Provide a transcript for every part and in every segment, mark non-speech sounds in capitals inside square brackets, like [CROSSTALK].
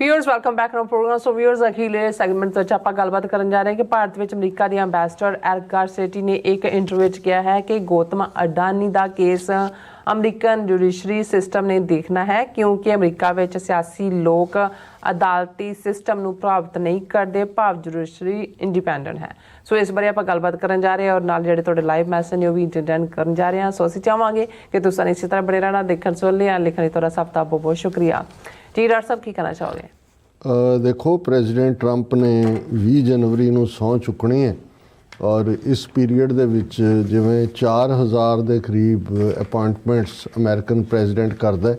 Viewers welcome back to program so viewers ਅਖੀਲੇ segment ਵਿੱਚ ਆਪਾਂ ਗੱਲਬਾਤ ਕਰਨ ਜਾ ਰਹੇ ਹਾਂ ਕਿ ਭਾਰਤ ਵਿੱਚ ਅਮਰੀਕਾ ਦੀ ਐਮਬੈਸਡਰ ਐਲਕਾਰ ਸੇਟੀ ਨੇ ਇੱਕ ਇੰਟਰਵਿਊ ਵਿੱਚ ਕਿਹਾ ਹੈ ਕਿ ਗੌਤਮ ਅਡਾਨੀ ਦਾ ਕੇਸ ਅਮਰੀਕਨ ਜੁਡੀਸ਼ਰੀ ਸਿਸਟਮ ਨੇ ਦੇਖਣਾ ਹੈ, ਕਿਉਂਕਿ ਅਮਰੀਕਾ ਵਿੱਚ ਸਿਆਸੀ ਲੋਕ ਅਦਾਲਤੀ ਸਿਸਟਮ ਨੂੰ ਪ੍ਰਭਾਵਿਤ ਨਹੀਂ ਕਰਦੇ, ਭਾਵ ਜੁਡੀਸ਼ਰੀ ਇੰਡੀਪੈਂਡੈਂਟ ਹੈ। ਸੋ ਇਸ ਬਾਰੇ ਆਪਾਂ ਗੱਲਬਾਤ ਕਰਨ ਜਾ ਰਹੇ ਹਾਂ ਔਰ ਨਾਲ ਜਿਹੜੇ ਤੁਹਾਡੇ ਲਾਈਵ ਮੈਸੇਜ ਨੇ ਉਹ ਵੀ ਇੰਟਰਟੇਨ ਕਰਨ ਜਾ ਰਹੇ ਹਾਂ। ਸੋ ਅਸੀਂ ਚਾਹਾਂਗੇ ਕਿ ਤੁਸੀਂ ਇਸੇ ਤਰ੍ਹਾਂ ਬਣੇ ਰਹਿਣਾ, ਦੇਖਣ ਸੁਣ ਲਿਆ ਲਿਖਣ ਲਈ ਤੁਹਾਡਾ ਸਭ ਦਾ ਬਹੁਤ ਬਹੁਤ ਸ਼ੁਕਰੀਆ। ਜੀ ਡਾਕਟਰ ਸਾਹਿਬ ਕੀ ਕਹਿਣਾ ਚਾਹੋਗੇ? ਅ, ਦੇਖੋ ਪ੍ਰੈਜ਼ੀਡੈਂਟ ਟਰੰਪ ਨੇ 20 ਜਨਵਰੀ ਨੂੰ ਸਹੁੰ ਚੁੱਕਣੀ ਹੈ ਔਰ ਇਸ ਪੀਰੀਅਡ ਦੇ ਵਿੱਚ ਜਿਵੇਂ 4000 ਦੇ ਕਰੀਬ ਅਪਾਇੰਟਮੈਂਟਸ ਅਮਰੀਕਨ ਪ੍ਰੈਜ਼ੀਡੈਂਟ ਕਰਦਾ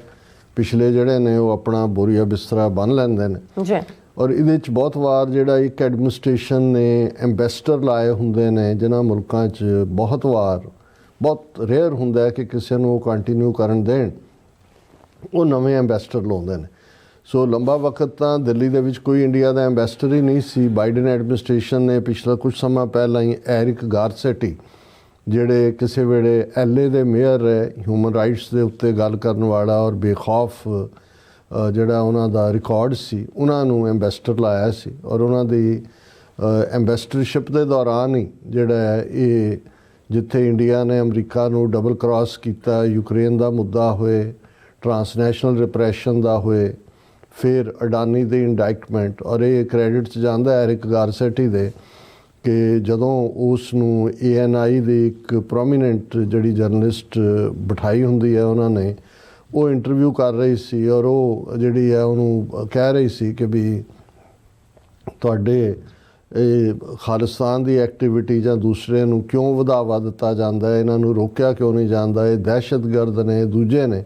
ਪਿਛਲੇ ਜਿਹੜੇ ਨੇ ਉਹ ਆਪਣਾ ਬੋਰੀਆ ਬਿਸਤਰਾ ਬੰਨ ਲੈਂਦੇ ਨੇ। ਜੀ। ਔਰ ਇਹਦੇ ਵਿੱਚ ਬਹੁਤ ਵਾਰ ਜਿਹੜਾ ਇੱਕ ਐਡਮਿਨਿਸਟ੍ਰੇਸ਼ਨ ਨੇ ਐਮਬੈਸਡਰ ਲਾਏ ਹੁੰਦੇ ਨੇ ਜਿਨ੍ਹਾਂ ਮੁਲਕਾਂ 'ਚ ਬਹੁਤ ਵਾਰ ਬਹੁਤ ਰੇਅਰ ਹੁੰਦਾ ਹੈ ਕਿ ਕਿਸੇ ਨੂੰ ਉਹ ਕੰਟੀਨਿਊ ਕਰਨ ਦੇਣ। ਉਹ ਨਵੇਂ ਐਮਬੈਸਡਰ ਲਾਉਂਦੇ ਨੇ। ਸੋ ਲੰਬਾ ਵਕਤ ਤਾਂ ਦਿੱਲੀ ਦੇ ਵਿੱਚ ਕੋਈ ਇੰਡੀਆ ਦਾ ਐਮਬੈਸਡਰ ਹੀ ਨਹੀਂ ਸੀ। ਬਾਈਡਨ ਐਡਮਿਨਿਸਟ੍ਰੇਸ਼ਨ ਨੇ ਪਿਛਲਾ ਕੁਝ ਸਮਾਂ ਪਹਿਲਾਂ ਹੀ ਐਰਿਕ ਗਾਰਸੈਟੀ, ਜਿਹੜੇ ਕਿਸੇ ਵੇਲੇ ਐਲਏ ਦੇ ਮੇਅਰ ਹੈ ਹਿਊਮਨ ਰਾਈਟਸ ਦੇ ਉੱਤੇ ਗੱਲ ਕਰਨ ਵਾਲਾ ਔਰ ਬੇਖੌਫ ਜਿਹੜਾ ਉਹਨਾਂ ਦਾ ਰਿਕਾਰਡ ਸੀ, ਉਹਨਾਂ ਨੂੰ ਐਮਬੈਸਡਰ ਲਾਇਆ ਸੀ ਔਰ ਉਹਨਾਂ ਦੀ ਐਮਬੈਸਡਰਸ਼ਿਪ ਦੇ ਦੌਰਾਨ ਹੀ ਜਿਹੜਾ ਹੈ ਇਹ ਜਿੱਥੇ ਇੰਡੀਆ ਨੇ ਅਮਰੀਕਾ ਨੂੰ ਡਬਲ ਕ੍ਰਾਸ ਕੀਤਾ, ਯੂਕਰੇਨ ਦਾ ਮੁੱਦਾ ਹੋਏ ਟਰਾਂਸਨੈਸ਼ਨਲ ਰਿਪਰੈਸ਼ਨ ਦਾ ਹੋਏ ਫਿਰ ਅਡਾਨੀ ਦੀ ਇੰਡਾਇਕਟਮੈਂਟ ਔਰ ਇਹ ਕ੍ਰੈਡਿਟ ਚ ਜਾਂਦਾ ਹੈ ਐਰਿਕ ਗਾਰਸੈਟੀ ਦੇ ਕਿ ਜਦੋਂ ਉਸ ਨੂੰ ਏਐਨਆਈ ਦੀ ਇੱਕ ਪ੍ਰੋਮੀਨੈਂਟ ਜਿਹੜੀ ਜਰਨਲਿਸਟ ਬਿਠਾਈ ਹੁੰਦੀ ਹੈ ਉਹਨਾਂ ਨੇ, ਉਹ ਇੰਟਰਵਿਊ ਕਰ ਰਹੀ ਸੀ ਔਰ ਉਹ ਜਿਹੜੀ ਹੈ ਉਹਨੂੰ ਕਹਿ ਰਹੀ ਸੀ ਕਿ ਵੀ ਤੁਹਾਡੇ ਇਹ ਖਾਲਿਸਤਾਨ ਦੀ ਐਕਟੀਵਿਟੀ ਜਾਂ ਦੂਸਰੇ ਨੂੰ ਕਿਉਂ ਵਧਾਵਾ ਦਿੱਤਾ ਜਾਂਦਾ ਹੈ ਇਹਨਾਂ ਨੂੰ ਰੋਕਿਆ ਕਿਉਂ ਨਹੀਂ ਜਾਂਦਾ ਇਹ ਦਹਿਸ਼ਤਗਰਦ ਨੇ ਦੂਜੇ ਨੇ।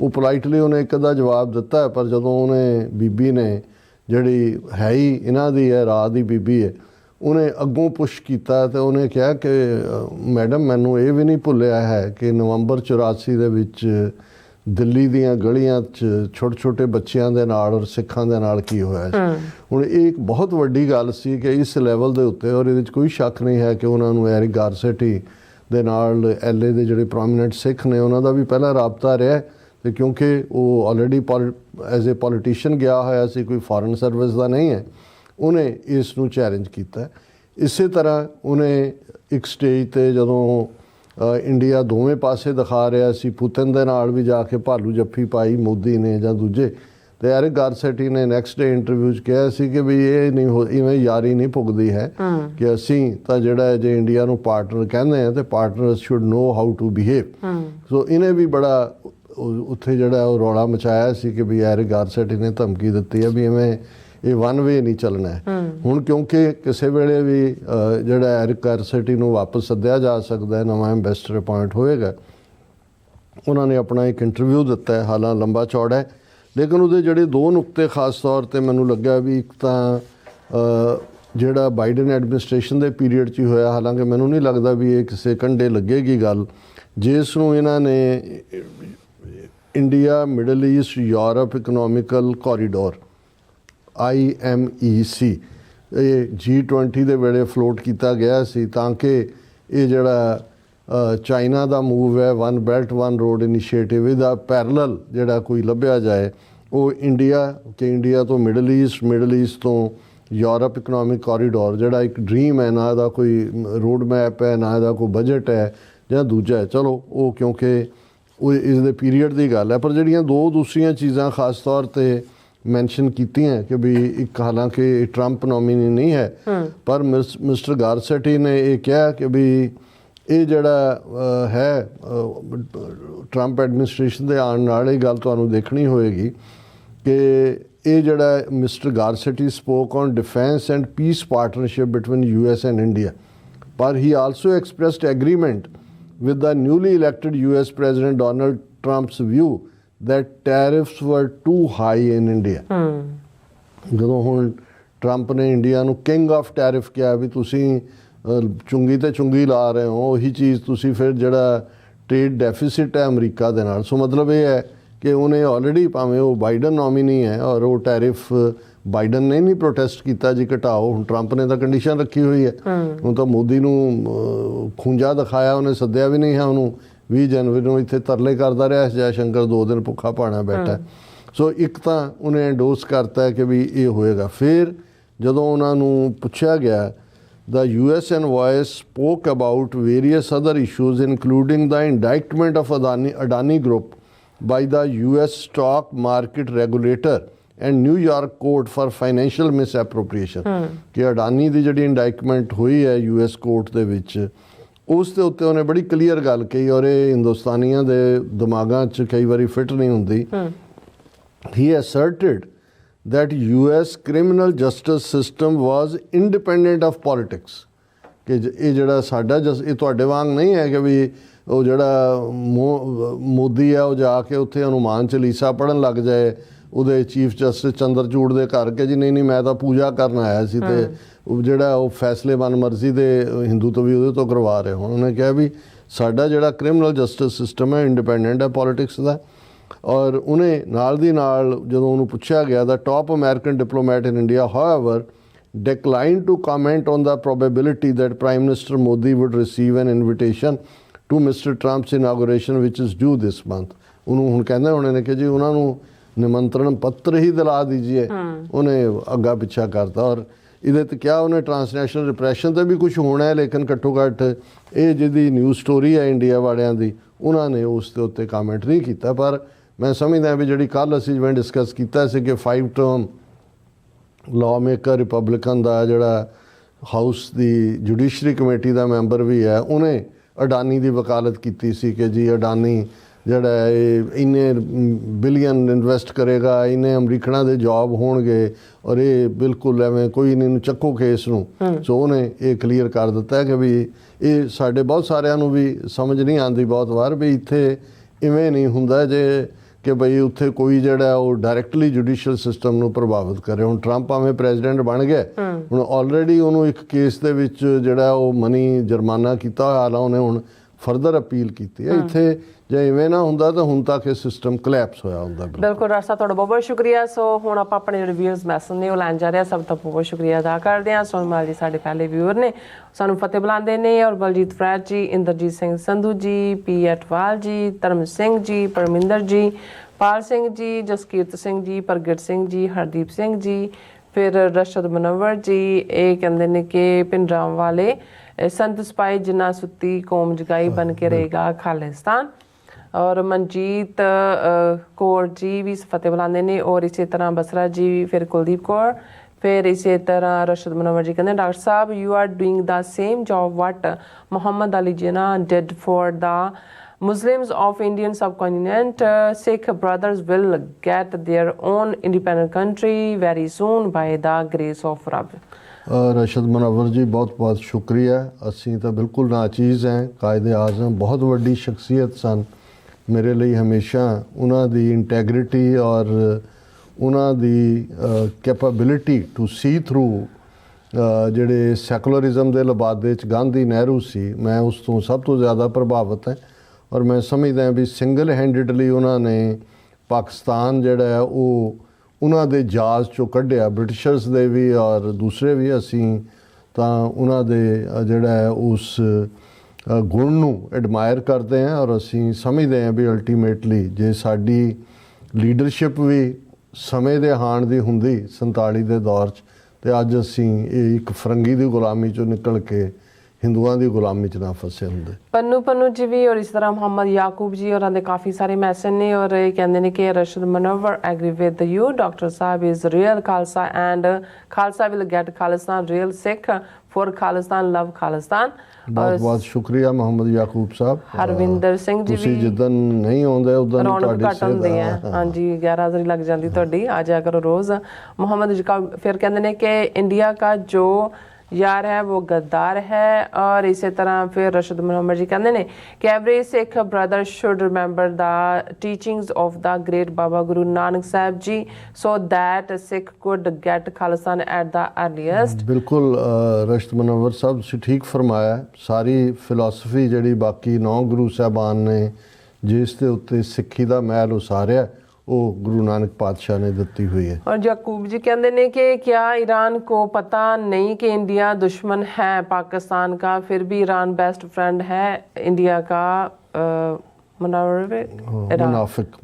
ਉਹ ਪੋਲਾਈਟਲੀ ਉਹਨੇ ਇੱਕ ਦਾ ਜਵਾਬ ਦਿੱਤਾ ਪਰ ਜਦੋਂ ਉਹਨੇ ਬੀਬੀ ਨੇ ਜਿਹੜੀ ਹੈ ਹੀ ਇਹਨਾਂ ਦੀ ਹੈ ਰਾਤ ਦੀ ਬੀਬੀ ਹੈ ਉਹਨੇ ਅੱਗੋਂ ਪੁਸ਼ ਕੀਤਾ ਤੇ ਉਹਨੇ ਕਿਹਾ ਕਿ ਮੈਡਮ ਮੈਨੂੰ ਇਹ ਵੀ ਨਹੀਂ ਭੁੱਲਿਆ ਹੈ ਕਿ ਨਵੰਬਰ 84 ਦੇ ਵਿੱਚ ਦਿੱਲੀ ਦੀਆਂ ਗਲੀਆਂ 'ਚ ਛੋਟੇ ਛੋਟੇ ਬੱਚਿਆਂ ਦੇ ਨਾਲ ਔਰ ਸਿੱਖਾਂ ਦੇ ਨਾਲ ਕੀ ਹੋਇਆ ਸੀ? ਹੁਣ ਇਹ ਇੱਕ ਬਹੁਤ ਵੱਡੀ ਗੱਲ ਸੀ ਕਿ ਇਸ ਲੈਵਲ ਦੇ ਉੱਤੇ ਔਰ ਇਹਦੇ ਵਿੱਚ ਕੋਈ ਸ਼ੱਕ ਨਹੀਂ ਹੈ ਕਿ ਉਹਨਾਂ ਨੂੰ ਐਰਿਕ ਗਾਰਸੈਟੀ ਦੇ ਨਾਲ ਐਲਏ ਦੇ ਜਿਹੜੇ ਪ੍ਰੋਮਿਨੈਂਟ ਸਿੱਖ ਨੇ ਉਹਨਾਂ ਦਾ ਵੀ ਪਹਿਲਾਂ ਰਾਬਤਾ ਰਿਹਾ ਤੇ ਕਿਉਂਕਿ ਉਹ ਆਲਰੇਡੀ ਐਜ਼ ਅ ਪੋਲੀਟੀਸ਼ੀਅਨ ਗਿਆ ਹੋਇਆ ਸੀ ਕੋਈ ਫੋਰਨ ਸਰਵਿਸ ਦਾ ਨਹੀਂ ਹੈ ਉਹਨੇ ਇਸ ਨੂੰ ਚੈਲੰਜ ਕੀਤਾ। ਇਸੇ ਤਰ੍ਹਾਂ ਉਹਨੇ ਇੱਕ ਸਟੇਜ ਤੇ ਜਦੋਂ ਇੰਡੀਆ ਦੋਵੇਂ ਪਾਸੇ ਦਿਖਾ ਰਿਹਾ ਸੀ। ਪੁਤਨ ਦੇ ਨਾਲ ਵੀ ਜਾ ਕੇ ਭਾਲੂ ਜੱਫੀ ਪਾਈ ਮੋਦੀ ਨੇ ਜਾਂ ਦੂਜੇ। ਤੇ ਐਰਿਕ ਗਾਰਸੈਟੀ ਨੇ ਨੈਕਸਟ ਡੇ ਇੰਟਰਵਿਊ 'ਚ ਕਿਹਾ ਸੀ ਕਿ ਵੀ ਇਹ ਨਹੀਂ ਹੋ ਇਵੇਂ ਯਾਰੀ ਨਹੀਂ ਭੁਗਦੀ ਹੈ ਕਿ ਅਸੀਂ ਤਾਂ ਜਿਹੜਾ ਹੈ ਜੇ ਇੰਡੀਆ ਨੂੰ ਪਾਰਟਨਰ ਕਹਿੰਦੇ ਆ ਤੇ partners should know how to behave so ਇਹਨੇ ਵੀ ਬੜਾ ਉੱਥੇ ਜਿਹੜਾ ਉਹ ਰੌਲਾ ਮਚਾਇਆ ਸੀ ਕਿ ਵੀ ਐਰਿਕ ਗਾਰਸੈਟੀ ਨੇ ਧਮਕੀ ਦਿੱਤੀ ਹੈ ਵੀ ਐਵੇਂ ਇਹ ਵਨ ਵੇ ਨਹੀਂ ਚੱਲਣਾ ਹੈ। ਹੁਣ ਕਿਉਂਕਿ ਕਿਸੇ ਵੇਲੇ ਵੀ ਜਿਹੜਾ ਐਰਿਕ ਗਾਰਸੈਟੀ ਨੂੰ ਵਾਪਸ ਸੱਦਿਆ ਜਾ ਸਕਦਾ ਹੈ ਨਵਾਂ ਐਮਬੈਸਡਰ ਅਪਾਇੰਟ ਹੋਏਗਾ ਉਹਨਾਂ ਨੇ ਆਪਣਾ ਇੱਕ ਇੰਟਰਵਿਊ ਦਿੱਤਾ ਹੈ ਹਾਲਾਂ ਲੰਬਾ ਚੌੜਾ ਹੈ। ਲੇਕਿਨ ਉਹਦੇ ਜਿਹੜੇ ਦੋ ਨੁਕਤੇ ਖਾਸ ਤੌਰ ਤੇ ਮੈਨੂੰ ਲੱਗਾ ਵੀ ਇੱਕ ਤਾਂ ਜਿਹੜਾ ਬਾਈਡਨ ਐਡਮਿਨਿਸਟ੍ਰੇਸ਼ਨ ਦੇ ਪੀਰੀਅਡ 'ਚ ਹੀ ਹੋਇਆ ਹਾਲਾਂਕਿ ਮੈਨੂੰ ਨਹੀਂ ਲੱਗਦਾ ਵੀ ਇਹ ਕਿਸੇ ਕੰਡੇ ਲੱਗੇਗੀ ਗੱਲ। ਜਿਸ ਨੂੰ ਇਹਨਾਂ ਨੇ India Middle East Europe economical corridor IMEC ਇਹ G20 ਦੇ ਵੇਲੇ ਫਲੋਟ ਕੀਤਾ ਗਿਆ ਸੀ ਤਾਂ ਕਿ ਇਹ ਜਿਹੜਾ ਚਾਈਨਾ ਦਾ ਮੂਵ ਹੈ one belt one road initiative ਇਹਦਾ ਪੈਰਲਲ ਜਿਹੜਾ ਕੋਈ ਲੱਭਿਆ ਜਾਏ, ਉਹ ਇੰਡੀਆ ਕਿ ਇੰਡੀਆ ਤੋਂ ਮਿਡਲ ਈਸਟ ਮਿਡਲ ਈਸਟ ਤੋਂ ਯੂਰਪ ਇਕਨੋਮਿਕ ਕੋਰੀਡੋਰ ਜਿਹੜਾ ਇੱਕ ਡ੍ਰੀਮ ਹੈ, ਨਾ ਇਹਦਾ ਕੋਈ ਰੋਡ ਮੈਪ ਹੈ, ਨਾ ਇਹਦਾ ਕੋਈ ਬਜਟ ਹੈ ਜਾਂ ਦੂਜਾ ਹੈ। ਚਲੋ, ਉਹ ਕਿਉਂਕਿ ਉਹ ਇਸ ਦੇ ਪੀਰੀਅਡ ਦੀ ਗੱਲ ਹੈ, ਪਰ ਜਿਹੜੀਆਂ ਦੋ ਦੂਸਰੀਆਂ ਚੀਜ਼ਾਂ ਖਾਸ ਤੌਰ ਤੇ ਮੈਂਸ਼ਨ ਕੀਤੀਆਂ ਕਿ ਵੀ ਇੱਕ ਹਾਲਾਂਕਿ ਟਰੰਪ ਨੋਮੀਨੀ ਨਹੀਂ ਹੈ ਪਰ ਮਿਸ- ਮਿਸਟਰ ਗਾਰਸੈਟੀ ਨੇ ਇਹ ਕਿਹਾ ਕਿ ਵੀ ਇਹ ਜਿਹੜਾ ਹੈ ਟਰੰਪ ਐਡਮਿਨਿਸਟ੍ਰੇਸ਼ਨ ਦੇ ਆਉਣ ਨਾਲ ਇਹ ਗੱਲ ਤੁਹਾਨੂੰ ਦੇਖਣੀ ਹੋਏਗੀ ਕਿ ਇਹ ਜਿਹੜਾ mister Garcetti spoke on defence and peace partnership between US and India ਪਰ he also expressed agreement with the newly elected US President Donald Trump's view that tariffs were too high in India. ਜਦੋਂ ਹੁਣ Trump ਨੇ India ਨੂੰ king of tariff ਕਿਹਾ ਵੀ ਤੁਸੀਂ ਚੁੰਗੀ ਤੇ ਚੁੰਗੀ ਲਾ ਰਹੇ ਹੋ ਉਹੀ ਚੀਜ਼ ਤੁਸੀਂ ਫਿਰ ਜਿਹੜਾ ਟ੍ਰੇਡ ਡੈਫਿਸਿਟ ਹੈ ਅਮਰੀਕਾ ਦੇ ਨਾਲ। ਸੋ ਮਤਲਬ ਇਹ ਹੈ ਕਿ ਉਹਨੇ ਆਲਰੇਡੀ ਭਾਵੇਂ ਉਹ ਬਾਈਡਨ ਨੋਮੀਨੀ ਹੈ ਔਰ ਉਹ ਟੈਰਿਫ ਬਾਈਡਨ ਨੇ ਨਹੀਂ ਪ੍ਰੋਟੈਸਟ ਕੀਤਾ ਜੀ ਘਟਾਓ। ਹੁਣ ਟਰੰਪ ਨੇ ਤਾਂ ਕੰਡੀਸ਼ਨ ਰੱਖੀ ਹੋਈ ਹੈ। ਹੁਣ ਤਾਂ ਮੋਦੀ ਨੂੰ ਖੂੰਜਾ ਦਿਖਾਇਆ ਉਹਨੇ ਸੱਦਿਆ ਵੀ ਨਹੀਂ ਹੈ ਉਹਨੂੰ। 20 ਜਨਵਰੀ ਨੂੰ ਇੱਥੇ ਤਰਲੇ ਕਰਦਾ ਰਿਹਾ ਜੈ ਸ਼ੰਕਰ ਦੋ ਦਿਨ ਭੁੱਖਾ ਪਾਣਾ ਬੈਠਾ ਸੋ ਇੱਕ ਤਾਂ ਉਹਨੇ ਐਂਡੋਸ ਕਰਤਾ ਕਿ ਵੀ ਇਹ ਹੋਏਗਾ ਫਿਰ ਜਦੋਂ ਉਹਨਾਂ ਨੂੰ ਪੁੱਛਿਆ ਗਿਆ the US envoy spoke about various other issues including the indictment of Adani, Adani Group by the US stock market regulator and New York court for financial misappropriation ਕਿ ਅਡਾਨੀ ਦੀ ਜਿਹੜੀ ਇੰਡਾਈਕਮੈਂਟ ਹੋਈ ਹੈ US ਕੋਰਟ ਦੇ ਵਿੱਚ ਉਸ ਦੇ ਉੱਤੇ ਉਹਨੇ ਬੜੀ ਕਲੀਅਰ ਗੱਲ ਕਹੀ ਔਰ ਇਹ ਹਿੰਦੁਸਤਾਨੀਆਂ ਦੇ ਦਿਮਾਗਾਂ 'ਚ ਕਈ ਵਾਰੀ ਫਿੱਟ ਨਹੀਂ ਹੁੰਦੀ। he asserted that US criminal justice system was independent of politics ਕਿ ਇਹ ਜਿਹੜਾ ਸਾਡਾ ਜਸ ਇਹ ਤੁਹਾਡੇ ਵਾਂਗ ਨਹੀਂ ਹੈ ਕਿ ਵੀ ਉਹ ਜਿਹੜਾ ਮੋਦੀ ਹੈ ਉਹ ਜਾ ਕੇ ਉੱਥੇ ਹਨੂਮਾਨ ਚਾਲੀਸਾ ਪੜਨ ਲੱਗ ਜਾਏ ਉਹਦੇ ਚੀਫ ਜਸਟਿਸ ਚੰਦਰਚੂੜ ਦੇ ਘਰ ਕੇ ਜੀ ਨਹੀਂ ਨਹੀਂ ਮੈਂ ਤਾਂ ਪੂਜਾ ਕਰਨ ਆਇਆ ਸੀ ਤੇ ਉਹ ਜਿਹੜਾ ਉਹ ਫੈਸਲੇ ਮਨ ਮਰਜ਼ੀ ਦੇ ਹਿੰਦੂ ਤੋਂ ਵੀ ਉਹਦੇ ਤੋਂ ਕਰਵਾ ਰਹੇ ਹੁਣ ਉਹਨੇ ਕਿਹਾ ਵੀ ਸਾਡਾ ਜਿਹੜਾ ਕ੍ਰਿਮੀਨਲ ਜਸਟਿਸ ਸਿਸਟਮ ਹੈ ਇੰਡੀਪੈਂਡੈਂਟ ਹੈ ਪੋਲਿਟਿਕਸ ਦਾ ਔਰ ਉਹਨੇ ਨਾਲ ਦੀ ਨਾਲ ਜਦੋਂ ਉਹਨੂੰ ਪੁੱਛਿਆ ਗਿਆ ਦਾ top American diplomat in India however declined to comment on the probability that Prime Minister Modi would receive an invitation to Mr. Trump's inauguration, which is due this month. ਉਹਨੂੰ ਹੁਣ ਕਹਿੰਦੇ ਹੋਣੇ ਨੇ ਕਿ ਜੀ ਉਹਨਾਂ ਨੂੰ ਨਿਮੰਤਰਣ ਪੱਤਰ ਹੀ ਦਿਲਾ ਦੀਜੀਏ। ਉਹਨੇ ਅੱਗਾ ਪਿੱਛਾ ਕਰਤਾ ਔਰ ਇਹਦੇ ਤੇ ਕਿਹਾ ਉਹਨੇ ਟ੍ਰਾਂਸਨੈਸ਼ਨਲ ਰਿਪਰੈਸ਼ਨ ਤੇ ਵੀ ਕੁਝ ਹੋਣਾ ਹੈ ਲੇਕਿਨ ਘੱਟੋ ਘੱਟ ਇਹ ਜਿਹਦੀ ਨਿਊਜ਼ ਸਟੋਰੀ ਹੈ ਇੰਡੀਆ ਵਾਲਿਆਂ ਦੀ ਉਹਨਾਂ ਨੇ ਉਸ ਦੇ ਉੱਤੇ ਕਮੈਂਟ ਨਹੀਂ ਕੀਤਾ। ਪਰ ਮੈਂ ਸਮਝਦਾ ਵੀ ਜਿਹੜੀ ਕੱਲ ਅਸੀਂ ਜਿਵੇਂ ਡਿਸਕਸ ਕੀਤਾ ਸੀ ਕਿ 5 ਟਰਮ ਲਾਅ ਮੇਕਰ ਰਿਪਬਲਿਕਨ ਦਾ ਜਿਹੜਾ ਹਾਊਸ ਦੀ ਜੁਡੀਸ਼ਰੀ ਕਮੇਟੀ ਦਾ ਮੈਂਬਰ ਵੀ ਹੈ ਉਹਨੇ ਅਡਾਨੀ ਦੀ ਵਕਾਲਤ ਕੀਤੀ ਸੀ ਕਿ ਜੀ ਅਡਾਨੀ ਜਿਹੜਾ ਹੈ ਇਹ ਇੰਨੇ ਬਿਲੀਅਨ ਇਨਵੈਸਟ ਕਰੇਗਾ ਇੰਨੇ ਅਮਰੀਕਨਾਂ ਦੇ ਜੌਬ ਹੋਣਗੇ ਔਰ ਇਹ ਬਿਲਕੁਲ ਐਵੇਂ ਕੋਈ ਨਹੀਂ ਨੂੰ ਚੱਕੋ ਕੇਸ ਨੂੰ। ਸੋ ਉਹਨੇ ਇਹ ਕਲੀਅਰ ਕਰ ਦਿੱਤਾ ਕਿ ਵੀ ਇਹ ਸਾਡੇ ਬਹੁਤ ਸਾਰਿਆਂ ਨੂੰ ਵੀ ਸਮਝ ਨਹੀਂ ਆਉਂਦੀ ਬਹੁਤ ਵਾਰ ਵੀ ਇੱਥੇ ਇਵੇਂ ਨਹੀਂ ਹੁੰਦਾ ਜੇ ਕਿ ਭਈ ਉੱਥੇ ਕੋਈ ਜਿਹੜਾ ਉਹ ਡਾਇਰੈਕਟਲੀ ਜੁਡੀਸ਼ੀਅਲ ਸਿਸਟਮ ਨੂੰ ਪ੍ਰਭਾਵਿਤ ਕਰੇ। ਹੁਣ ਟਰੰਪ ਆਵੇਂ ਪ੍ਰੈਜ਼ੀਡੈਂਟ ਬਣ ਗਿਆ ਹੁਣ ਆਲਰੇਡੀ ਉਹਨੂੰ ਇੱਕ ਕੇਸ ਦੇ ਵਿੱਚ ਜਿਹੜਾ ਉਹ ਮਨੀ ਜੁਰਮਾਨਾ ਕੀਤਾ ਹੋਇਆ ਹਾਲਾ ਉਹਨੇ ਹੁਣ ਫਰਦਰ ਅਪੀਲ ਕੀਤੀ ਹੈ। ਇੱਥੇ ਜੇ ਇਵੇਂ ਨਾ ਹੁੰਦਾ ਤਾਂ ਹੁਣ ਤੱਕ ਇਹ ਸਿਸਟਮ ਕਲੈਪਸ ਹੋਇਆ ਹੁੰਦਾ ਬਿਲਕੁਲ। ਰਾਸਾ ਤੁਹਾਡਾ ਬਹੁਤ ਬਹੁਤ ਸ਼ੁਕਰੀਆ। ਸੋ ਹੁਣ ਆਪਾਂ ਆਪਣੇ ਰਿਵਿਊਜ਼ ਮੈਸੇਜ ਨੇ ਉਹ ਲੈਣ ਜਾ ਰਹੇ ਸਭ ਦਾ ਬਹੁਤ ਬਹੁਤ ਸ਼ੁਕਰੀਆ ਅਦਾ ਕਰਦੇ ਹਾਂ। ਸੋਨਮਾਲ ਜੀ ਸਾਡੇ ਪਹਿਲੇ ਵਿਊਅਰ ਨੇ। ਸਾਨੂੰ ਫਤਿਹ ਬੁਲਾਉਂਦੇ ਨੇ ਔਰ ਬਲਜੀਤ ਫਰੈਦ ਜੀ ਇੰਦਰਜੀਤ ਸਿੰਘ ਸੰਧੂ ਜੀ ਪੀ ਅਟਵਾਲ ਜੀ ਧਰਮ ਸਿੰਘ ਜੀ ਪਰਮਿੰਦਰ ਜੀ ਪਾਲ ਸਿੰਘ ਜੀ ਜਸਕੀਰਤ ਸਿੰਘ ਜੀ ਪ੍ਰਗਟ ਸਿੰਘ ਜੀ ਹਰਦੀਪ ਸਿੰਘ ਜੀ ਫਿਰ ਰਸ਼ਦ ਮਨਵਰ ਜੀ ਇਹ ਕਹਿੰਦੇ ਨੇ ਕਿ ਪਿੰਡਰਾਮ ਵਾਲੇ ਸੰਤ ਸਪਾਈ ਜਿਨਾ ਸੁੱਤੀ ਕੌਮ ਜਗਾਈ ਬਨ ਕੇ ਰਹੇਗਾ ਖਾਲਿਸਤਾਨ। ਔਰ ਮਨਜੀਤ ਕੌਰ ਜੀ ਵੀ ਫਤਿਹ ਬੁਲਾਉਂਦੇ ਨੇ ਔਰ ਇਸੇ ਤਰ੍ਹਾਂ ਬਸਰਾ ਜੀ ਫਿਰ ਕੁਲਦੀਪ ਕੌਰ ਫਿਰ ਇਸੇ ਤਰ੍ਹਾਂ ਰਸ਼ਦ ਮਨੋਵਰ ਜੀ ਕਹਿੰਦੇ doctor Sahib you are doing the same job what Muhammad Ali Jinnah did for the Muslims of Indian subcontinent, uh, Sikh brothers will get their own independent country very soon by the grace of Rabb. Rashad Manawar ji ਬਹੁਤ ਬਹੁਤ ਸ਼ੁਕਰੀਆ ਅਸੀਂ ਤਾਂ ਬਿਲਕੁਲ ਨਾਚੀਜ਼ ਹਾਂ ਕਾਇਦੇ ਆਜ਼ਮ ਬਹੁਤ ਵੱਡੀ ਸ਼ਖਸੀਅਤ ਸਨ ਮੇਰੇ ਲਈ ਹਮੇਸ਼ਾ ਉਹਨਾਂ ਦੀ ਇੰਟੈਗ੍ਰਿਟੀ ਔਰ ਉਹਨਾਂ ਦੀ ਕੈਪੇਬਿਲਿਟੀ ਟੂ ਸੀ ਥਰੂ ਜਿਹੜੇ ਸੈਕੂਲਰਿਜ਼ਮ ਦੇ ਲਬਾਦੇ ਚ ਗਾਂਧੀ ਨਹਿਰੂ ਸੀ, ਮੈਂ ਉਸ ਤੋਂ ਸਭ ਤੋਂ ਜ਼ਿਆਦਾ ਪ੍ਰਭਾਵਿਤ ਹਾਂ ਔਰ ਮੈਂ ਸਮਝਦਾ ਵੀ ਸਿੰਗਲ ਹੈਂਡਡਲੀ ਉਹਨਾਂ ਨੇ ਪਾਕਿਸਤਾਨ ਜਿਹੜਾ ਹੈ ਉਹ ਉਹਨਾਂ ਦੇ ਜਾਜ਼ ਚੋਂ ਕੱਢਿਆ, ਬ੍ਰਿਟਿਸ਼ਰਸ ਦੇ ਵੀ ਔਰ ਦੂਸਰੇ ਵੀ ਅਸੀਂ ਤਾਂ ਉਹਨਾਂ ਦੇ ਜਿਹੜਾ ਉਸ ਗੁਣ ਨੂੰ ਐਡਮਾਇਰ ਕਰਦੇ ਹਾਂ ਔਰ ਅਸੀਂ ਸਮਝਦੇ ਹਾਂ ਵੀ ਅਲਟੀਮੇਟਲੀ ਜੇ ਸਾਡੀ ਲੀਡਰਸ਼ਿਪ ਵੀ ਸਮੇਂ ਦੇ ਹਾਣ ਦੀ ਹੁੰਦੀ 47 ਦੇ ਦੌਰ 'ਚ, ਤੇ ਅੱਜ ਅਸੀਂ ਇਹ ਇੱਕ ਫਰੰਗੀ ਦੀ ਗੁਲਾਮੀ ਚੋਂ ਨਿਕਲ ਕੇ ਹਿੰਦੂਆਂ ਦੀ ਗੁਲਾਮੀ 'ਚ ਨਾ ਫਸੇ ਹੁੰਦੇ। ਪੰਨੂ ਪੰਨੂ ਜੀ ਵੀ ਔਰ ਇਸ ਤਰ੍ਹਾਂ ਮੁਹੰਮਦ ਯਾਕੂਬ ਜੀ ਔਰਾਂ ਦੇ ਕਾਫੀ ਸਾਰੇ ਮੈਸੇਜ ਨੇ ਔਰ ਇਹ ਕਹਿੰਦੇ ਨੇ ਕਿ Rashad Manowar agree with you doctor Sahib is real Khalsa and Khalsa will get Khalistan real Sikh for Khalistan love Khalistan. ਬਹੁਤ ਬਹੁਤ ਸ਼ੁਕਰੀਆ ਮੁਹੰਮਦ ਯਾਕੂਬ ਸਾਹਿਬ। ਹਰਵਿੰਦਰ ਸਿੰਘ ਜੀ ਤੁਸੀਂ ਵੀ ਜਿੱਦਨ ਨਹੀਂ ਆਉਂਦੇ ਉਦੋਂ ਤੁਹਾਡੀ ਘੱਟ ਹੁੰਦੀ ਹੈ ਹਾਂਜੀ 11 ਹਾਜ਼ਰੀ ਲੱਗ ਜਾਂਦੀ ਤੁਹਾਡੀ ਆ ਜਾਇਆ ਕਰੋ ਰੋਜ਼। ਮੁਹੰਮਦ ਜਕਾ ਫਿਰ ਕਹਿੰਦੇ ਨੇ ਕਿ ਇੰਡੀਆ ਦਾ ਜੋ ਯਾਰ ਹੈ, ਉਹ ਗੱਦਾਰ ਹੈ ਔਰ ਇਸੇ ਤਰ੍ਹਾਂ ਫਿਰ ਰਸ਼ਦ ਮੁਹੰਮਦ ਜੀ ਕਹਿੰਦੇ ਨੇ ਕਿ every Sikh brother should remember the teachings of the great Baba Guru Nanak Sahib ji so that Sikh could get Khalistan at the earliest. ਬਿਲਕੁਲ ਰਸ਼ਦ ਮਨਵਰ ਸਾਹਿਬ ਤੁਸੀਂ ਠੀਕ ਫਰਮਾਇਆ ਸਾਰੀ ਫਿਲਾਸਫੀ ਜਿਹੜੀ ਬਾਕੀ ਨੌ ਗੁਰੂ ਸਾਹਿਬਾਨ ਨੇ ਜਿਸ ਦੇ ਉੱਤੇ ਸਿੱਖੀ ਦਾ ਮਹਿਲ ਉਸਾਰਿਆ ਉਹ ਗੁਰੂ ਨਾਨਕ ਪਾਤਸ਼ਾਹ ਨੇ ਦਿੱਤੀ ਹੋਈ ਹੈ। ਔਰ ਯਾਕੂਬ ਜੀ ਕਹਿੰਦੇ ਨੇ ਕਿ ਕਿਆ ਈਰਾਨ ਕੋ ਪਤਾ ਨਹੀਂ ਕਿ ਇੰਡੀਆ ਦੁਸ਼ਮਨ ਹੈ ਪਾਕਿਸਤਾਨ ਦਾ ਫਿਰ ਵੀ ਈਰਾਨ ਬੈਸਟ ਫਰੈਂਡ ਹੈ ਇੰਡੀਆ ਦਾ منافق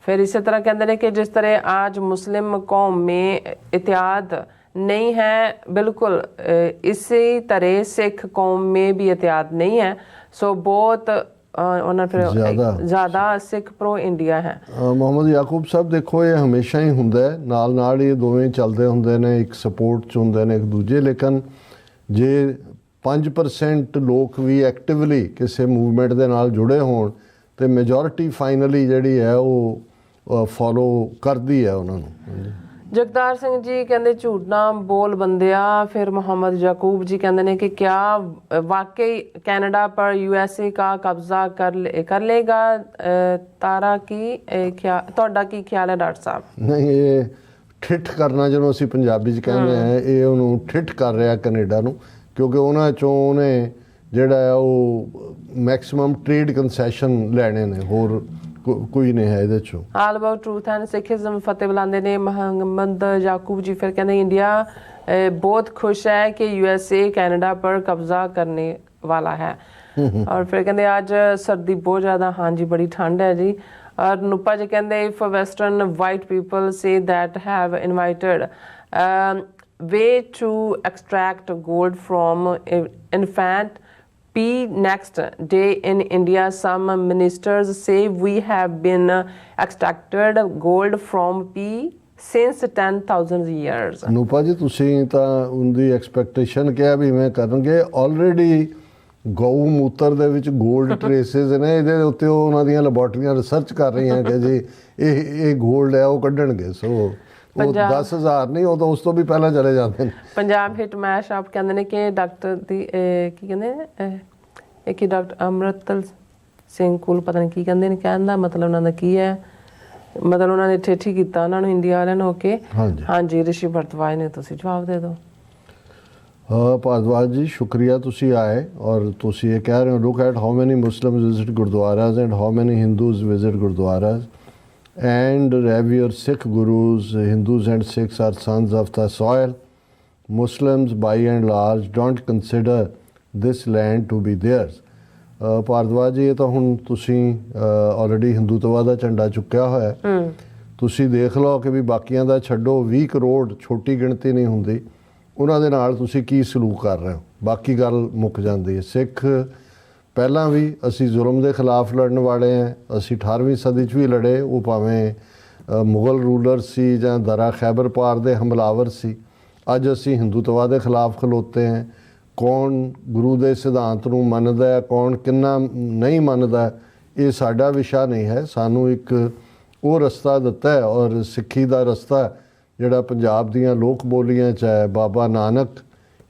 پھر اسی طرح کہتے ہیں کہ جس طرح آج مسلم قوم میں اتحاد نہیں ہے بالکل اسی طرح سکھ قوم میں بھی اتحاد نہیں ہے سو بہت ਉਹਨਾਂ ਫਿਰ ਜ਼ਿਆਦਾ। ਸਿੱਖ ਪ੍ਰੋ ਇੰਡੀਆ ਹੈ। ਮੁਹੰਮਦ ਯਾਕੂਬ ਸਾਹਿਬ ਦੇਖੋ ਇਹ ਹਮੇਸ਼ਾ ਹੀ ਹੁੰਦਾ ਹੈ। ਨਾਲ ਨਾਲ ਇਹ ਦੋਵੇਂ ਚੱਲਦੇ ਹੁੰਦੇ ਨੇ ਇੱਕ ਸਪੋਰਟ ਚ ਹੁੰਦੇ ਨੇ ਇੱਕ ਦੂਜੇ। ਲੇਕਿਨ ਜੇ 5% ਲੋਕ ਵੀ ਐਕਟਿਵਲੀ ਕਿਸੇ ਮੂਵਮੈਂਟ ਦੇ ਨਾਲ ਜੁੜੇ ਹੋਣ ਤੇ ਮੈਜੋਰਿਟੀ ਫਾਈਨਲੀ ਜਿਹੜੀ ਹੈ ਉਹ ਫਾਲੋ ਕਰਦੀ ਹੈ ਉਹਨਾਂ ਨੂੰ। ਜਗਤਾਰ ਸਿੰਘ ਜੀ ਕਹਿੰਦੇ ਝੂਠ ਨਾ ਬੋਲ ਬੰਦਿਆ ਫਿਰ ਮੁਹੰਮਦ ਯਾਕੂਬ ਜੀ ਕਹਿੰਦੇ ਨੇ ਕਿ ਕਿਆ ਵਾਕਈ ਕੈਨੇਡਾ ਪਰ ਯੂਐਸਏ ਦਾ ਕਬਜ਼ਾ ਕਰ ਕਰ ਲੇਗਾ? ਤਾਰਾ ਕੀ ਤੁਹਾਡਾ ਕੀ ਖਿਆਲ ਹੈ ਡਾਕਟਰ ਸਾਹਿਬ? ਨਹੀਂ ਇਹ ਠਿੱਠ ਕਰਨਾ ਜਦੋਂ ਅਸੀਂ ਪੰਜਾਬੀ ਚ ਕਹਿੰਦੇ ਆ ਇਹ ਉਹਨੂੰ ਠਿੱਠ ਕਰ ਰਿਹਾ ਕੈਨੇਡਾ ਨੂੰ ਕਿਉਂਕਿ ਉਹਨਾਂ ਚੋਂ ਉਹਨੇ ਜਿਹੜਾ ਉਹ ਮੈਕਸਿਮਮ ਟ੍ਰੇਡ ਕਨਸੈਸ਼ਨ ਲੈਣੇ ਨੇ ਹੋਰ ਕੋਈ ਨਹੀਂ ਹੈ ਇਹਦੇ ਚੋਂ। All about truth and Sikhism ਫਤਿਹ ਬੁਲਾਉਂਦੇ ਨੇ ਮਹੰਮਦ ਯਾਕੂਬ ਜੀ ਫਿਰ ਕਹਿੰਦੇ ਇੰਡੀਆ ਬਹੁਤ ਖੁਸ਼ ਹੈ ਕਿ ਯੂਐਸਏ ਕੈਨੇਡਾ ਪਰ ਕਬਜ਼ਾ ਕਰਨੇ ਵਾਲਾ ਹੈ। ਔਰ ਫਿਰ ਕਹਿੰਦੇ ਅੱਜ ਸਰਦੀ ਬਹੁਤ ਜ਼ਿਆਦਾ ਹਾਂਜੀ ਬੜੀ ਠੰਡ ਹੈ ਜੀ। ਔਰ ਨੁਪਾ ਜੀ ਕਹਿੰਦੇ if western white people say that have invited way to extract 골ਡ from infant P next day in India, some ministers say we have been extracted gold from P since 10,000 years. Anupa ji ਤੁਸੀਂ ਤਾਂ ਉਹਦੀ expectation ਕਿਹਾ ਵੀ ਮੈਂ ਕਰਨਗੇ। Already ਗਊ ਮੂਤਰ ਦੇ ਵਿੱਚ 골ਡ ਟ੍ਰੇਸਿਸ [LAUGHS] ਨੇ ਇਹਦੇ ਉੱਤੇ ਉਹ ਉਹਨਾਂ ਦੀਆਂ ਲੈਬੋਰਟਰੀਆਂ ਰਿਸਰਚ ਕਰ ਰਹੀਆਂ ਕਿ ਜੀ। ਇਹ ਇਹ 골ਡ ਹੈ ਉਹ ਕੱਢਣਗੇ। ਸੋ ਉਹ ਪੰਜਾਬ- 10000 ਨਹੀਂ ਉਹ ਤਾਂ ਉਸ ਤੋਂ ਵੀ ਪਹਿਲਾਂ ਚਲੇ ਜਾਂਦੇ ਨੇ। ਪੰਜਾਬ ਹਿੱਟ ਮੈਸ਼ ਆਪ ਕਹਿੰਦੇ ਨੇ ਕਿ ਡਾਕਟਰ ਦੀ ਕੀ ਕਹਿੰਦੇ ਇਹ ਕੀ ਡਾਕਟਰ ਅਮਰਤਲ ਸਿੰਘ ਕੋਲ ਪਤਾ ਨਹੀਂ ਕੀ ਕਹਿੰਦੇ ਨੇ ਕਹਿਣ ਦਾ ਮਤਲਬ ਉਹਨਾਂ ਦਾ ਕੀ ਹੈ। ਮਤਲਬ ਉਹਨਾਂ ਨੇ ਠੇਠੀ ਕੀਤਾ ਉਹਨਾਂ ਨੂੰ ਇੰਡੀਆ ਵਾਲਿਆਂ ਨੂੰ ਓਕੇ ਹਾਂਜੀ। ਹਾਂਜੀ ਰਿਸ਼ੀ ਭਰਤਵਾਜ ਨੇ ਤੁਸੀਂ ਜਵਾਬ ਦੇ ਦਿਓ। ਹਾਂ ਭਾਰਦਵਾਜ ਜੀ ਸ਼ੁਕਰੀਆ ਤੁਸੀਂ ਆਏ ਔਰ ਤੁਸੀਂ ਇਹ ਕਹਿ ਰਹੇ ਹੋ look at how many Muslims visit gurdwaras and how many Hindus visit gurdwaras and revere Sikh gurus Hindus and Sikhs are sons of the soil. Muslims by and large don't consider this land to be theirs. Bhardwaj ji ਇਹ ਤਾਂ ਹੁਣ ਤੁਸੀਂ already Hindutva ਦਾ ਝੰਡਾ ਚੁੱਕਿਆ ਹੋਇਆ ਹੈ। ਤੁਸੀਂ ਦੇਖ ਲਓ ਕਿ ਵੀ ਬਾਕੀਆਂ ਦਾ ਛੱਡੋ 20 ਕਰੋੜ ਛੋਟੀ ਗਿਣਤੀ ਨਹੀਂ ਹੁੰਦੀ। ਉਹਨਾਂ ਦੇ ਨਾਲ ਤੁਸੀਂ ਕੀ ਸਲੂਕ ਕਰ ਰਹੇ ਹੋ? ਬਾਕੀ ਗੱਲ ਮੁੱਕ ਜਾਂਦੀ ਹੈ। ਸਿੱਖ ਪਹਿਲਾਂ ਵੀ ਅਸੀਂ ਜ਼ੁਲਮ ਦੇ ਖਿਲਾਫ ਲੜਨ ਵਾਲੇ ਹਾਂ, ਅਸੀਂ 18ਵੀਂ ਸਦੀ 'ਚ ਵੀ ਲੜੇ, ਉਹ ਭਾਵੇਂ ਮੁਗਲ ਰੂਲਰ ਸੀ ਜਾਂ ਦਰਾ ਖੈਬਰ ਪਾਰ ਦੇ ਹਮਲਾਵਰ ਸੀ। ਅੱਜ ਅਸੀਂ ਹਿੰਦੂਤਵਾ ਦੇ ਖਿਲਾਫ ਖਲੋਤੇ ਹਾਂ। ਕੌਣ ਗੁਰੂ ਦੇ ਸਿਧਾਂਤ ਨੂੰ ਮੰਨਦਾ ਹੈ, ਕੌਣ ਕਿੰਨਾ ਨਹੀਂ ਮੰਨਦਾ, ਇਹ ਸਾਡਾ ਵਿਸ਼ਾ ਨਹੀਂ ਹੈ। ਸਾਨੂੰ ਇੱਕ ਉਹ ਰਸਤਾ ਦਿੱਤਾ ਹੈ ਔਰ ਸਿੱਖੀ ਦਾ ਰਸਤਾ ਜਿਹੜਾ ਪੰਜਾਬ ਦੀਆਂ ਲੋਕ ਬੋਲੀਆਂ ਚ ਹੈ, ਬਾਬਾ ਨਾਨਕ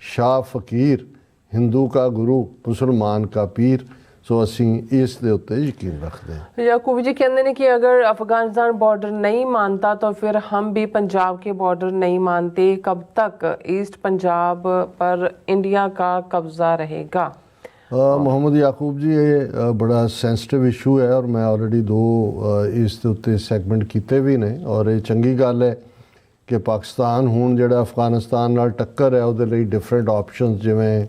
ਸ਼ਾਹ ਫਕੀਰ। ਹਿੰਦੂ ਕਾ ਗੁਰੂ ਮੁਸਲਮਾਨ ਕਾ ਪੀਰ। ਸੋ ਅਸੀਂ ਇਸ ਦੇ ਉੱਤੇ ਯਕੀਨ ਰੱਖਦੇ ਹਾਂ। ਯਾਕੂਬ ਜੀ ਕਹਿੰਦੇ ਨੇ ਕਿ ਅਗਰ ਅਫਗਾਨਿਸਤਾਨ ਬਾਰਡਰ ਨਹੀਂ ਮੰਨਤਾ ਤਾਂ ਫਿਰ ਹਮ ਵੀ ਪੰਜਾਬ ਕੇ ਬਾਰਡਰ ਨਹੀਂ ਮੰਨਤੇ ਕਬ ਤੱਕ ਈਸਟ ਪੰਜਾਬ ਪਰ ਇੰਡੀਆ ਕਾ ਕਬਜ਼ਾ ਰਹੇਗਾ? ਮੁਹੰਮਦ ਯਾਕੂਬ ਜੀ ਇਹ ਬੜਾ ਸੈਂਸਿਟਿਵ ਇਸ਼ੂ ਹੈ ਔਰ ਮੈਂ ਆਲਰੇਡੀ ਦੋ ਇਸ ਦੇ ਉੱਤੇ ਸੈਗਮੈਂਟ ਕੀਤੇ ਵੀ ਨੇ। ਔਰ ਇਹ ਚੰਗੀ ਗੱਲ ਹੈ ਕਿ ਪਾਕਿਸਤਾਨ ਹੁਣ ਜਿਹੜਾ ਅਫਗਾਨਿਸਤਾਨ ਨਾਲ ਟੱਕਰ ਹੈ ਉਹਦੇ ਲਈ ਡਿਫਰੈਂਟ ਆਪਸ਼ਨਸ ਜਿਵੇਂ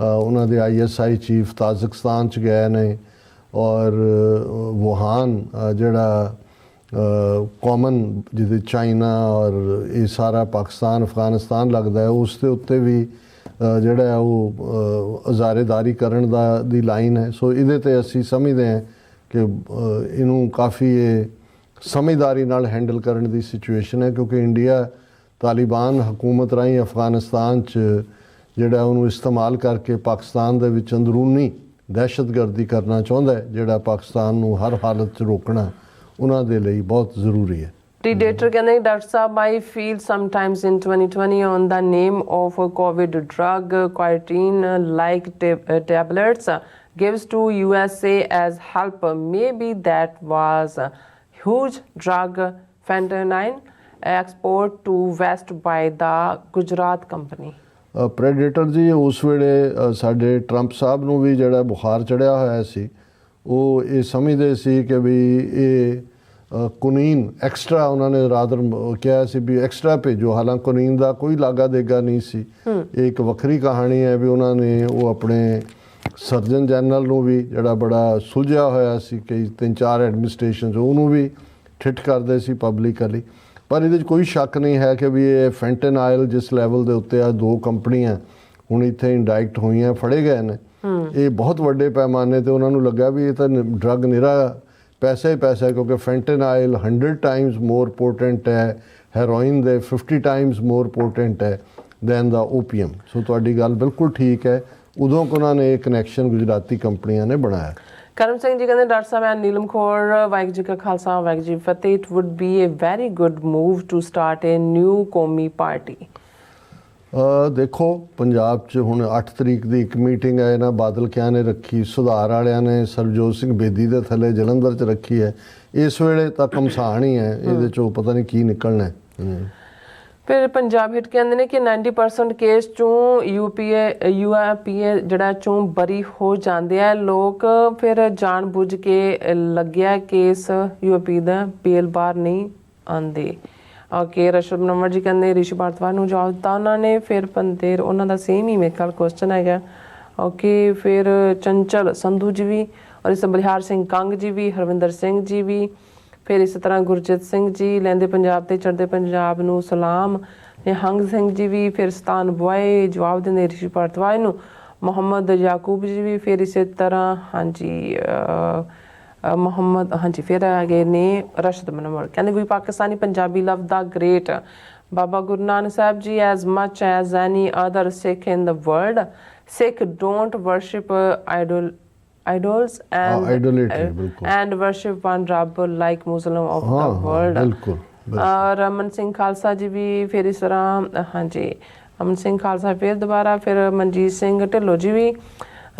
ਉਹਨਾਂ ਦੇ ਆਈਐਸਆਈ ਚੀਫ ਤਾਜ਼ਕਿਸਤਾਨ ਚ ਗਏ ਨੇ ਔਰ ਵੁਹਾਨ ਜਿਹੜਾ ਕਾਮਨ ਜਿਹਦੇ ਚਾਈਨਾ ਔਰ ਇਹ ਸਾਰਾ ਪਾਕਿਸਤਾਨ, ਅਫਗਾਨਿਸਤਾਨ ਲੱਗਦਾ ਹੈ, ਉਸ ਦੇ ਉੱਤੇ ਵੀ ਜਿਹੜਾ ਉਹ ਅਜ਼ਾਰੇਦਾਰੀ ਕਰਨ ਦਾ, ਦੀ ਲਾਈਨ ਹੈ। ਸੋ ਇਹਦੇ ਤੇ ਅਸੀਂ ਸਮਝਦੇ ਹਾਂ ਕਿ ਇਹਨੂੰ ਕਾਫੀ ਇਹ ਸਮਝਦਾਰੀ ਨਾਲ ਹੈਂਡਲ ਕਰਨ ਦੀ ਸਿਚੁਏਸ਼ਨ ਹੈ, ਕਿਉਂਕਿ ਇੰਡੀਆ ਤਾਲਿਬਾਨ ਹਕੂਮਤ ਰਾਹੀਂ ਅਫਗਾਨਿਸਤਾਨ 'ਚ ਜਿਹੜਾ ਉਹਨੂੰ ਇਸਤੇਮਾਲ ਕਰਕੇ ਪਾਕਿਸਤਾਨ ਦੇ ਵਿੱਚ ਅੰਦਰੂਨੀ ਦਹਿਸ਼ਤਗਰਦੀ ਕਰਨਾ ਚਾਹੁੰਦਾ ਹੈ, ਜਿਹੜਾ ਪਾਕਿਸਤਾਨ ਨੂੰ ਹਰ ਹਾਲਤ 'ਚ ਰੋਕਣਾ ਉਹਨਾਂ ਦੇ ਲਈ ਬਹੁਤ ਜ਼ਰੂਰੀ ਹੈ Predator ਕਹਿੰਦੇ doctor Sahib I feel sometimes in 2020 on the name of Covid drug quarantine like tablets gives to USA as help. Maybe that was a huge drug fentanyl export to West by the Gujarat company. Predator ji ਉਸ ਵੇਲੇ ਸਾਡੇ Trump ਸਾਹਿਬ ਨੂੰ ਵੀ ਜਿਹੜਾ ਬੁਖਾਰ ਚੜਿਆ ਹੋਇਆ ਸੀ ਉਹ ਇਹ ਸਮਝਦੇ ਸੀ ਕਿ ਵੀ ਇਹ ਕੁਨੀਨ ਐਕਸਟਰਾ ਉਹਨਾਂ ਨੇ ਰਾਦਰ ਕਿਹਾ ਸੀ ਵੀ ਐਕਸਟਰਾ ਭੇਜੋ। ਹਾਲਾਂ ਕੁਨੀਨ ਦਾ ਕੋਈ ਲਾਗਾ ਦੇਗਾ ਨਹੀਂ ਸੀ। ਇਹ ਇੱਕ ਵੱਖਰੀ ਕਹਾਣੀ ਹੈ ਵੀ ਉਹਨਾਂ ਨੇ ਉਹ ਆਪਣੇ ਸਰਜਨ ਜਨਰਲ ਨੂੰ ਵੀ ਜਿਹੜਾ ਬੜਾ ਸੁਲਝਿਆ ਹੋਇਆ ਸੀ ਕਈ ਤਿੰਨ ਚਾਰ ਐਡਮਿਨਿਸਟ੍ਰੇਸ਼ਨ ਉਹਨੂੰ ਵੀ ਠਿੱਠ ਕਰਦੇ ਸੀ ਪਬਲਿਕਲੀ ਪਰ ਇਹਦੇ 'ਚ ਕੋਈ ਸ਼ੱਕ ਨਹੀਂ ਹੈ ਕਿ ਵੀ ਇਹ ਫੈਂਟਨਾਈਲ ਜਿਸ ਲੈਵਲ ਦੇ ਉੱਤੇ ਆ ਦੋ ਕੰਪਨੀਆਂ ਹੁਣ ਇੱਥੇ ਇੰਡਾਇਰੈਕਟ ਹੋਈਆਂ ਫੜੇ ਗਏ ਨੇ। ਇਹ ਬਹੁਤ ਵੱਡੇ ਪੈਮਾਨੇ ਤੇ ਉਹਨਾਂ ਨੂੰ ਲੱਗਾ ਵੀ ਇਹ ਤਾਂ ਡਰੱਗ ਨਿਰਾ ਪੈਸਾ ਹੀ ਪੈਸਾ ਕਿਉਂਕਿ ਫੈਂਟਨਾਈਲ 100 ਟਾਈਮਸ ਮੋਰ ਪੋਟੈਂਟ ਹੈ ਹੈਰੋਇਨ ਦੇ 50 ਟਾਈਮਸ ਮੋਰ ਪੋਟੈਂਟ ਹੈ ਦੈਨ ਦਾ ਓਪੀਅਮ ਸੋ ਤੁਹਾਡੀ ਗੱਲ ਬਿਲਕੁਲ ਠੀਕ ਹੈ। ਉਦੋਂ ਕਿ ਉਹਨਾਂ ਨੇ ਇਹ ਕਨੈਕਸ਼ਨ ਗੁਜਰਾਤੀ ਕੰਪਨੀਆਂ ਨੇ ਬਣਾਇਆ। ਕਰਮ ਸਿੰਘ ਜੀ ਕਹਿੰਦੇ, ਡਾਕਟਰ ਸਾਹਿਬ ਐਂਡ ਨੀਲਮ ਖੋਰ ਵਾਹਿਗੁਰੂ ਜੀ ਕਾ ਖਾਲਸਾ, ਵਾਹਿਗੁਰੂ ਜੀ ਫਤਿਹ। It would be a very good move to start a new ਕੌਮੀ ਪਾਰਟੀ ਦੇਖੋ, ਪੰਜਾਬ 'ਚ ਹੁਣ 8 ਤਰੀਕ ਦੀ ਇੱਕ ਮੀਟਿੰਗ ਹੈ, ਇਹਨਾਂ ਬਾਦਲ ਕਿਆ ਨੇ ਰੱਖੀ, ਸੁਧਾਰ ਵਾਲਿਆਂ ਨੇ ਸਰਜੋਤ ਸਿੰਘ ਬੇਦੀ ਦੇ ਥੱਲੇ ਜਲੰਧਰ 'ਚ ਰੱਖੀ ਹੈ। ਇਸ ਵੇਲੇ ਤਾਂ ਕਮਸਾਨ ਹੀ ਹੈ, ਇਹਦੇ 'ਚੋਂ ਪਤਾ ਨਹੀਂ ਕੀ ਨਿਕਲਣਾ ਹੈ। ਫਿਰ ਪੰਜਾਬ ਹਿੱਟ ਕਹਿੰਦੇ ਨੇ ਕਿ 90% ਕੇਸ ਚੋਂ ਯੂਪੀਏ ਯੂਆਪੀਏ ਜਿਹੜਾ ਚੋਂ ਬਰੀ ਹੋ ਜਾਂਦੇ ਆ। ਲੋਕ ਫਿਰ ਜਾਣ ਬੁੱਝ ਕੇ ਲੱਗਿਆ ਕੇਸ ਯੂਪੀ ਦਾ ਪੀਐਲ ਬਾਰ ਨਹੀਂ ਆਂਦੇ ਓਕੇ ਰਸ਼ਬ ਨੰਬਰ ਜੀ ਕਹਿੰਦੇ, ਰਿਸ਼ੀ ਭਾਰਤਵਾਜ ਨੂੰ ਜਵਾਬ ਦਿੱਤਾ ਉਹਨਾਂ ਨੇ, ਫਿਰ ਪੰਦੇਰ ਉਹਨਾਂ ਦਾ ਸੇਮ ਹੀ ਮੇਰੇ ਖਿਆਲ ਕੁਐਸਚਨ ਹੈਗਾ। ਓਕੇ ਫਿਰ ਚੰਚਲ ਸੰਧੂ ਜੀ ਵੀ, ਔਰ ਇਸ ਬਲਿਹਾਰ ਸਿੰਘ ਕੰਗ ਜੀ ਵੀ, ਹਰਵਿੰਦਰ ਸਿੰਘ ਜੀ ਵੀ ਫਿਰ ਇਸ ਤਰ੍ਹਾਂ ਗੁਰਜੀਤ ਸਿੰਘ ਜੀ ਲੈਂਦੇ ਪੰਜਾਬ ਤੇ ਚੜ੍ਹਦੇ ਪੰਜਾਬ ਨੂੰ ਸਲਾਮ। ਨਿਹੰਗ ਸਿੰਘ ਜੀ ਵੀ ਫਿਰ ਸਤਾਨ ਬੁਆਏ, ਜਵਾਬ ਦਿੰਦੇ ਰਿਸ਼ੀ ਭਾਰਤਵਾਜ ਨੂੰ। ਮੁਹੰਮਦ ਯਾਕੂਬ ਜੀ ਵੀ ਫਿਰ ਇਸੇ ਤਰ੍ਹਾਂ, ਹਾਂਜੀ ਮੁਹੰਮਦ, ਹਾਂਜੀ, ਫਿਰ ਆਗੇ ਨੇ ਰਸ਼ਦ ਮਨਮਰ ਕਹਿੰਦੇ we Pakistani Punjabi love the great. Baba Guru Nanak Sahib ji as much as any other Sikh in the world Sikh don't worship idol idols and idolatry, uh, ਬਿਲਕੁਲ। and worship one Rabb like Muslim of ਹਾਂ the ਹਾਂ world ਬਿਲਕੁਲ ਅਮਨ ਸਿੰਘ ਖਾਲਸਾ ਜੀ ਵੀ ਫਿਰ ਇਸ ਤਰ੍ਹਾਂ ਹਾਂਜੀ ਅਮਨ ਸਿੰਘ ਖਾਲਸਾ ਫਿਰ ਦੁਬਾਰਾ ਫਿਰ ਮਨਜੀਤ ਸਿੰਘ ਢਿੱਲੋਂ ਜੀ ਵੀ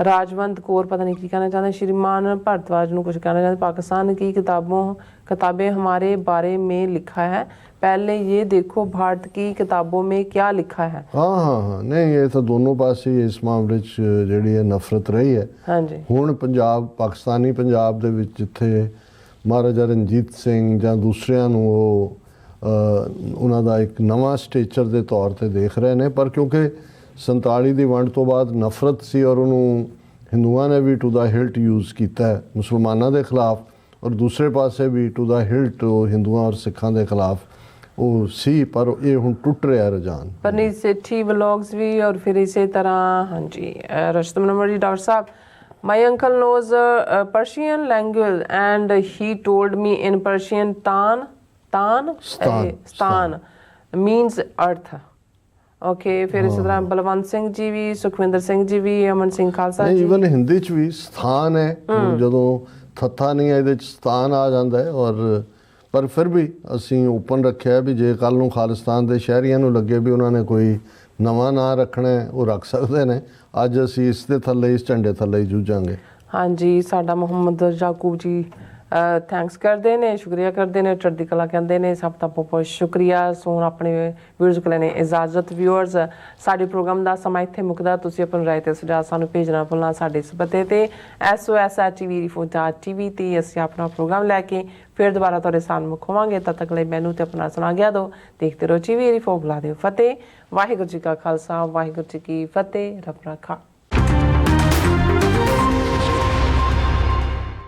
ਰਾਜਵੰਤ ਕੌਰ ਪਤਾ ਨਹੀਂ ਕੀ ਕਹਿਣਾ ਚਾਹੁੰਦੇ श्रीमान भारद्वाज ਨੂੰ ਕੁਝ ਕਹਿਣਾ ਚਾਹੁੰਦੇ पाकिस्तान की किताबों किताबें हमारे बारे में लिखा है पहले ये देखो भारत की किताबों में क्या लिखा है ਹਾਂ ਹਾਂ ਹਾਂ ਨਹੀਂ ਇਹ ਤਾਂ ਦੋਨੋਂ ਪਾਸੇ ਹੀ ਇਸ ਮਾਮਲੇ 'ਚ ਜਿਹੜੀ ਹੈ ਨਫ਼ਰਤ ਰਹੀ ਹੈ ਹਾਂਜੀ ਹੁਣ ਪੰਜਾਬ ਪਾਕਿਸਤਾਨੀ ਪੰਜਾਬ ਦੇ ਵਿੱਚ ਜਿੱਥੇ ਮਹਾਰਾਜਾ ਰਣਜੀਤ ਸਿੰਘ ਜਾਂ ਦੂਸਰਿਆਂ ਨੂੰ ਉਹ ਅ, ਉਹਨਾਂ ਦਾ ਇੱਕ ਨਵਾਂ ਸਟੇਚਰ ਦੇ ਤੌਰ ਤੇ ਦੇਖ ਰਹੇ ਨੇ ਪਰ ਕਿਉਂਕਿ 47 ਦੀ ਵੰਡ ਤੋਂ ਬਾਅਦ ਨਫ਼ਰਤ ਸੀ ਔਰ ਉਹਨੂੰ ਹਿੰਦੂਆਂ ਨੇ ਵੀ ਟੂ ਦਾ ਹਿਲਟ ਯੂਜ਼ ਕੀਤਾ ਹੈ ਮੁਸਲਮਾਨਾਂ ਦੇ ਖਿਲਾਫ ਔਰ ਦੂਸਰੇ ਪਾਸੇ ਵੀ ਟੂ ਦਾ ਹਿਲਟ ਹਿੰਦੂਆਂ ਔਰ ਸਿੱਖਾਂ ਦੇ ਖਿਲਾਫ ਉਹ ਸੀ ਪਰ ਇਹ ਹੁਣ ਟੁੱਟ ਰਿਹਾ ਰੁਝਾਨ। ਪਰਨੀਤ ਸੇਠੀ ਵਲੌਗਸ ਵੀ ਔਰ ਫਿਰ ਇਸੇ ਤਰ੍ਹਾਂ ਹਾਂਜੀ ਰਸ਼ਤਮ ਨੰਬਰ ਜੀ ਡਾਕਟਰ ਸਾਹਿਬ my uncle knows uh, Persian language and he told me in Persian tan tan ਸਤਾਨ, eh, ਸਤਾਨ। means earth ਓਕੇ ਫਿਰ ਇਸੇ ਤਰ੍ਹਾਂ ਬਲਵੰਤ ਸਿੰਘ ਜੀ ਵੀ ਸੁਖਵਿੰਦਰ ਸਿੰਘ ਜੀ ਵੀ ਅਮਨ ਸਿੰਘ ਖਾਲਸਾ ਜੀ। ਇਵਨ ਹਿੰਦੀ ਚ ਵੀ ਸਥਾਨ ਹੈ। ਜਦੋਂ ਥੱਥਾ ਨਹੀਂ ਹੈ ਇਹਦੇ ਚ ਸਥਾਨ ਆ ਜਾਂਦਾ ਹੈ ਔਰ ਪਰ ਫਿਰ ਵੀ ਅਸੀਂ ਓਪਨ ਰੱਖਿਆ ਵੀ ਜੇ ਕੱਲ ਨੂੰ ਖਾਲਿਸਤਾਨ ਦੇ ਸ਼ਹਿਰੀਆਂ ਨੂੰ ਲੱਗੇ ਵੀ ਉਹਨਾਂ ਨੇ ਕੋਈ ਨਵਾਂ ਨਾਂ ਰੱਖਣਾ ਉਹ ਰੱਖ ਸਕਦੇ ਨੇ। ਅੱਜ ਅਸੀਂ ਇਸ ਦੇ ਥੱਲੇ ਇਸ ਝੰਡੇ ਥੱਲੇ ਹੀ ਜੂਝਾਂਗੇ। ਹਾਂਜੀ ਸਾਡਾ ਮੁਹੰਮਦ ਯਾਕੂਬ ਜੀ ਥੈਂਕਸ ਕਰਦੇ ਨੇ, ਸ਼ੁਕਰੀਆ ਕਰਦੇ ਨੇ, ਚੜ੍ਹਦੀ ਕਲਾ ਕਹਿੰਦੇ ਨੇ, ਸਭ ਦਾ ਬਹੁਤ ਬਹੁਤ ਸ਼ੁਕਰੀਆ। ਸੋ ਆਪਣੇ ਵੀਡੀਓਜ਼ ਕੋਲ ਨੇ, ਇਜਾਜ਼ਤ ਵਿਊਅਰਸ ਸਾਡੇ ਪ੍ਰੋਗਰਾਮ ਦਾ ਸਮਾਂ ਇੱਥੇ ਮੁੱਕਦਾ। ਤੁਸੀਂ ਆਪਣੀ ਰਾਏ ਤੇ ਸੁਝਾਅ ਸਾਨੂੰ ਭੇਜਣਾ ਭੁੱਲਣਾ ਸਾਡੇ ਇਸ ਪਤੇ ਤੇ sos@tvrefood.tv ਤੇ ਅਸੀਂ ਆਪਣਾ ਪ੍ਰੋਗਰਾਮ ਲੈ ਕੇ ਫਿਰ ਦੁਬਾਰਾ ਤੁਹਾਡੇ ਸਾਹਮਣੇ ਮੁਖ ਹੋਵਾਂਗੇ ਤਦ ਤੱਕ ਲਈ ਮੈਨੂੰ ਤੇ ਆਪਣਾ ਸੁਣਾ ਗਿਆ ਦੋ ਦੇਖਦੇ ਰਹੋ ਟੀਵੀ ਰਿਫੋ ਬੁਲਾ ਦਿਓ ਫਤਿਹ। ਵਾਹਿਗੁਰੂ ਜੀ ਕਾ ਖਾਲਸਾ, ਵਾਹਿਗੁਰੂ ਜੀ ਕੀ ਫਤਿਹ। ਰੱਬ ਰਾਖਾ